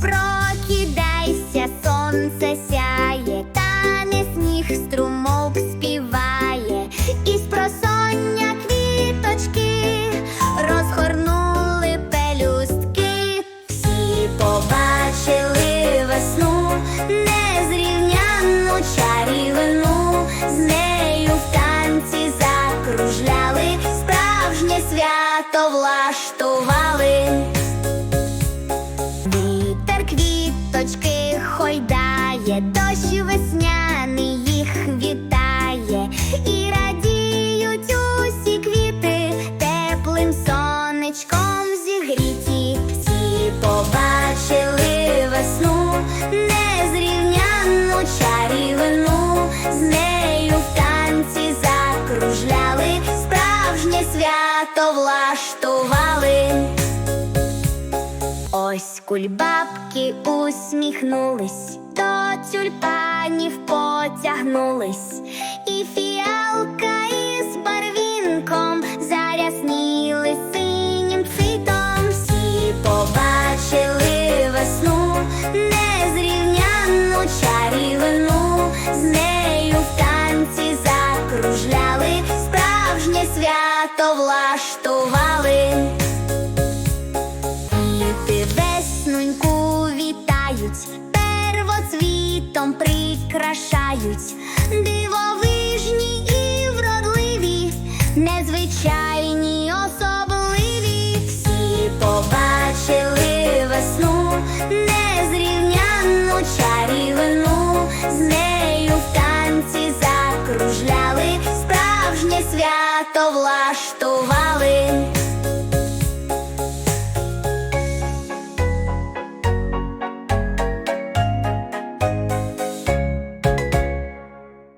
Прокидайся, сонце сяє, тане сніг струмок співає, і спросоння квіточки розгорнули пелюстки, всі побачили весну, незрівнянну чарівну, свято влаштували. Ось кульбабки усміхнулись, до тюльпанів потягнулись, і фіалка із свято влаштували. Діти весноньку вітають, первоцвітом прикрашають, дивовижні свято влаштували.